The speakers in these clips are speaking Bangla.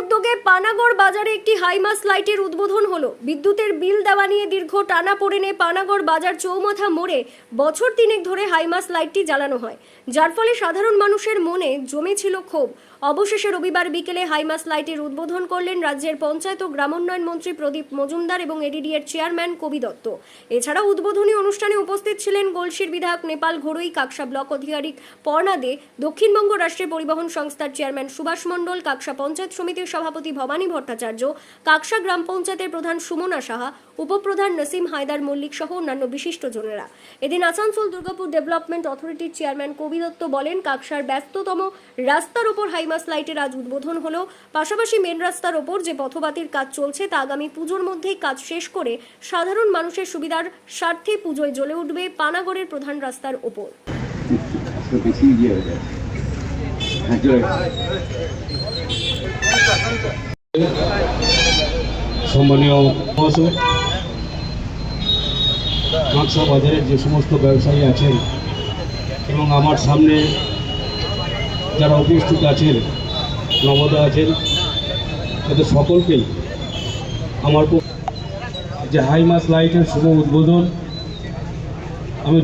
উদ্যোগে পানাগড় বাজারে একটি হাইমাস লাইটের উদ্বোধন হলো। বিদ্যুতের বিল দেওয়া নিয়ে দীর্ঘ টানা পড়েনে পানাগড় বাজার চৌমাথা মোড়ে বছর তিনেক ধরে হাইমাস লাইটটি জ্বালানো হয়। যার ফলে সাধারণ মানুষের মনে জমেছিল ক্ষোভ। অবশেষে রবিবার বিকেলে হাইমাস লাইটের উদ্বোধন করলেন রাজ্যের পঞ্চায়েত ও গ্রামোন্নয়ন মন্ত্রী প্রদীপ মজুমদার এবং এডিডিএর চেয়ারম্যান কবি দত্ত। এছাড়াও উদ্বোধনী অনুষ্ঠানে উপস্থিত ছিলেন গোলসির বিধায়ক নেপাল ঘড়ুই কাকসা ব্লক আধিকারিক পর্ণা দে, দক্ষিণবঙ্গ রাষ্ট্রীয় পরিবহন সংস্থার চেয়ারম্যান সুভাষ মণ্ডল, কাকসা পঞ্চায়েত সমিতির সভাপতি ভবানী ভট্টাচার্য, কাকসা গ্রাম পঞ্চায়েতের প্রধান সুমনা সাহা উপপ্রধান নসিম হায়দার মল্লিক সহ অন্যান্য বিশিষ্টজনেরা এদিন আসানসোল দুর্গাপুর ডেভেলপমেন্ট অথরিটির চেয়ারম্যান কবি দত্ত বলেন, কাকসার ব্যস্ততম রাস্তার ওপর হাইমাস লাইটের আজ উদ্বোধন হলো। পাশাপাশি মেন রাস্তার ওপর যে পথবাতির কাজ চলছে, তা আগামী পুজোর মধ্যেই কাজ শেষ করে সাধারণ মানুষের সুবিধার স্বার্থে পুজোয় জ্বলে উঠবে পানাগড়ের প্রধান রাস্তার ওপর। সম্মানীয় কাঁকসা বাজারের যে সমস্ত ব্যবসায়ী আছেন এবং আমার সামনে যারা উপস্থিত আছেন, নবদা আছেন, তাদের সকলকেই আমার যে হাই মাস লাইটের শুভ উদ্বোধন। আমি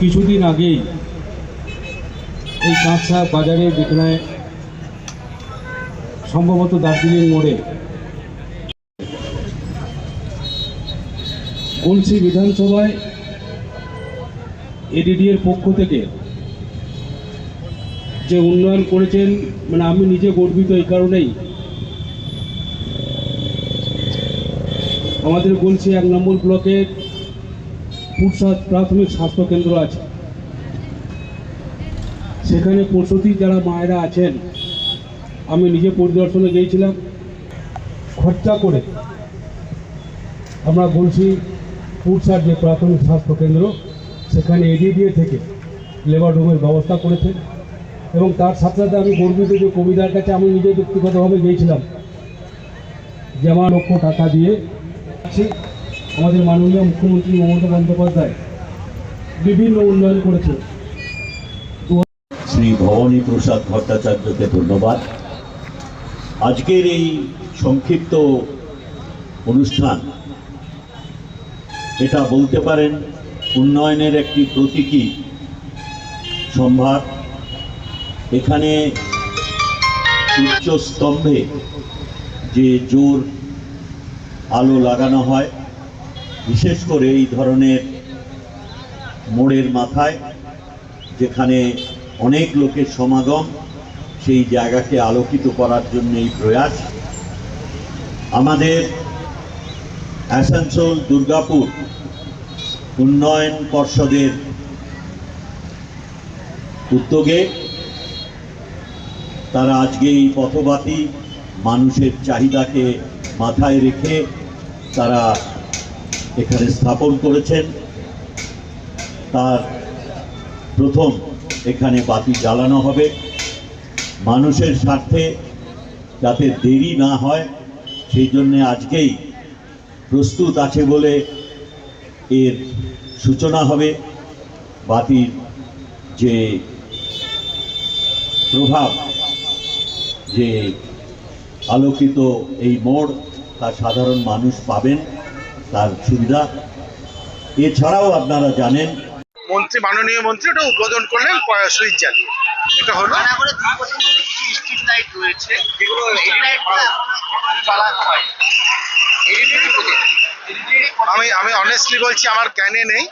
কিছুদিন আগেই এই কাঁকসা বাজারে যেখানে সম্ভবত দার্জিলিং মোড়ে গলসি বিধানসভায় এডিডি এর পক্ষ থেকে যে উন্নয়ন করেছেন মানে আমি নিজে গর্বিত এই কারণেই। আমাদের গলসি এক নম্বর ব্লকের পুরসাদ প্রাথমিক স্বাস্থ্য কেন্দ্র আছে। সেখানে প্রসূতি যারা মায়েরা আছেন, আমি নিজে পরিদর্শনে গিয়েছিলাম। খরচা করে আমরা বলছি পুরসার যে প্রাথমিক স্বাস্থ্য কেন্দ্র, সেখানে এডিডিএ থেকে লেবার রুমের ব্যবস্থা করেছেন। এবং তার সাথে সাথে আমি গর্বিত যে কবিতার কাছে আমি নিজে ব্যক্তিগতভাবে গিয়েছিলাম যে আমার লক্ষ টাকা দিয়ে আমাদের মাননীয় মুখ্যমন্ত্রী মমতা বন্দ্যোপাধ্যায় বিভিন্ন উন্নয়ন করেছেন শ্রী ভবানী প্রসাদ ভট্টাচার্যকে ধন্যবাদ। আজকের এই সংক্ষিপ্ত অনুষ্ঠান এটা বলতে পারেন উন্নয়নের একটি প্রতীকী সম্ভার। এখানে উচ্চ স্তম্ভে যে জোর আলো লাগানো হয়, বিশেষ করে এই ধরনের মোড়ের মাথায়, যেখানে অনেক লোকের সমাগম, সেই জায়গাকে আলোকিত করার জন্য এই প্রয়াস। আমাদের আসানসোল, দুর্গাপুর উন্নয়ন পর্ষদের উদ্যোগে তারা আজকে এই পথবাতি মানুষের চাহিদাকে মাথায় রেখে তারা এখানে স্থাপন করেছেন। তার প্রথম এখানে বাতি জ্বালানো হবে। মানুষের স্বার্থে যাতে দেরি না হয়, সেই জন্যে আজকেই প্রস্তুত আছে বলে এর সূচনা হবে। বাতির যে প্রভাব যে আলোকিত এই মোড় তা সাধারণ মানুষ পাবেন তার সুবিধা। এছাড়াও আপনারা জানেন মন্ত্রী মাননীয় মন্ত্রী ওটা উদ্বোধন করলেন সুইচ জ্বালিয়ে এটা হলো কিছু স্ট্রিট লাইট রয়েছে। যেগুলো হয়। আমি আমি অনেস্টলি বলছি আমার জ্ঞানে নেই।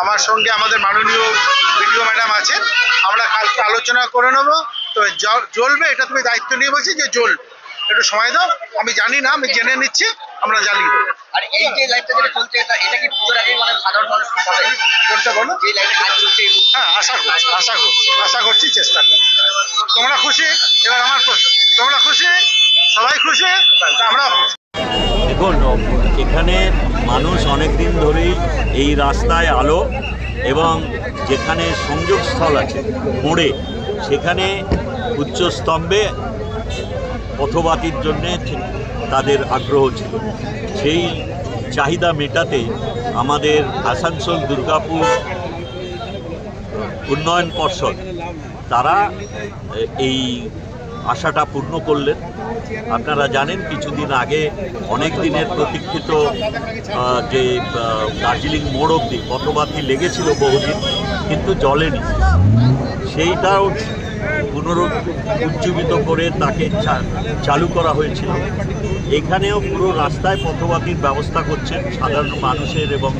আমার সঙ্গে আমাদের মাননীয় বিডিও ম্যাডাম আছেন। আমরা কালকে আলোচনা করে নেব। তো জ্বলবে এটা তুমি দায়িত্ব নিয়ে বলছি যে জ্বলবে। একটু সময় দাও আমি জানি না আমি জেনে নিচ্ছি আমরা জানি। আর এই যে লাইটটা যেটা চলছে এটা কি পুজোর আগে মানে সাধারণ মানুষ কোনটা বলো? যে লাইটে কাজ চলছে হ্যাঁ আশা করছি আশা করছি আশা করছি চেষ্টা করছি। তোমরা খুশি? এবার আমার প্রশ্ন। তোমরা খুশি? সবাই খুশি? আমরাও খুশি। দেখুন, এখানে মানুষ অনেক দিন ধরেই এই রাস্তায় আলো এবং যেখানে সংযোগস্থল আছে, মোড়ে, সেখানে উচ্চ স্তম্ভে পথবাতির জন্যে তাদের আগ্রহ ছিল। সেই চাহিদা মেটাতে আমাদের আসানসোল দুর্গাপুর উন্নয়ন পর্ষদ, তারা এই আশাটা পূর্ণ করলেন। আপনারা জানেন, কিছুদিন আগে, অনেক দিনের প্রতীক্ষিত যে দার্জিলিং মোড় অব্দি পথবাতি লেগেছিল বহুদিন, কিন্তু জলেনি সেইটাও পুনরুজ্জীবিত করে তাকে চালু করা হয়েছিল। এখানেও পুরো রাস্তায় পথবাতির ব্যবস্থা করছেন সাধারণ মানুষের এবং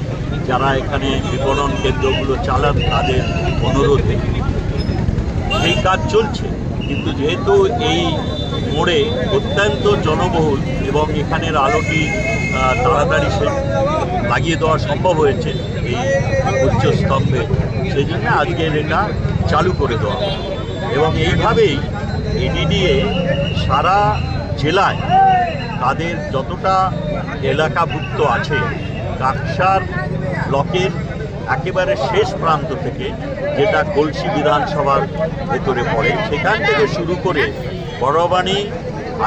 যারা এখানে বিপণন কেন্দ্রগুলো চালান তাদের অনুরোধে। সেই কাজ চলছে। কিন্তু যেহেতু এই মোড়ে অত্যন্ত জনবহুল এবং এখানের আলোটি তাড়াতাড়ি সে লাগিয়ে দেওয়া সম্ভব হয়েছে এই উচ্চ স্তম্ভে, সেই জন্য আজকের এটা চালু করে দেওয়া এবং এইভাবেই এডিডিএ সারা জেলায় তাদের যতটা এলাকাভুক্ত আছে, কাকসার ব্লকের একেবারে শেষ প্রান্ত থেকে যেটা কলসি বিধানসভার ভেতরে পড়ে, সেখান থেকে শুরু করে বড়বাণী,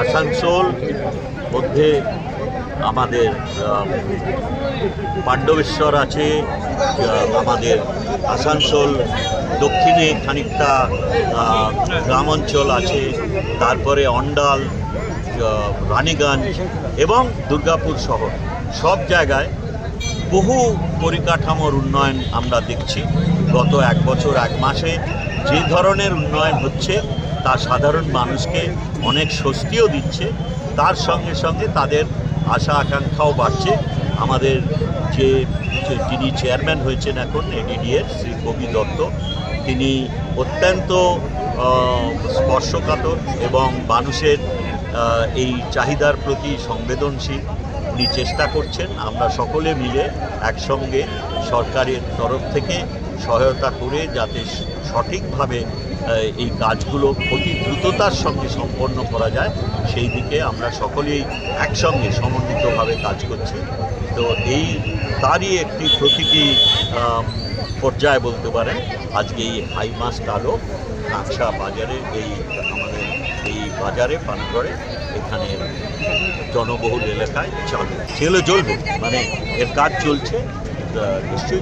আসানসোল, মধ্যে আমাদের পাণ্ডবেশ্বর আছে আমাদের আসানসোল, দক্ষিণে খানিকটা গ্রাম অঞ্চল আছে, তারপরে অন্ডাল রানীগঞ্জ এবং দুর্গাপুর শহর। সব জায়গায় বহু পরিকাঠামোর উন্নয়ন আমরা দেখছি। গত এক বছর, এক মাসে যে ধরনের উন্নয়ন হচ্ছে, তা সাধারণ মানুষকে অনেক স্বস্তিও দিচ্ছে। তার সঙ্গে সঙ্গে তাদের আশা আকাঙ্ক্ষাও বাড়ছে। আমাদের যে যিনি চেয়ারম্যান হয়েছেন এখন, এডিডিএর শ্রী কবি দত্ত, তিনি অত্যন্ত স্পর্শকাতর এবং মানুষের এই চাহিদার প্রতি সংবেদনশীল। উনি চেষ্টা করছেন, আমরা সকলে মিলে একসঙ্গে সরকারের তরফ থেকে সহায়তা করে যাতে সঠিকভাবে এই কাজগুলো অতি দ্রুততার সঙ্গে সম্পন্ন করা যায়, সেই দিকে আমরা সকলেই একসঙ্গে সমন্বিতভাবে কাজ করছি। তো এই তারই একটি প্রতীকী পর্যায়ে বলতে পারেন। আজকে এই হাই মাস্ট আলো কাঁকসা বাজারে এই আমাদের এই বাজারে পানগড়ে এখানে জনবহুল এলাকায় চালু। সেগুলো চলবে মানে এর কাজ চলছে নিশ্চয়ই।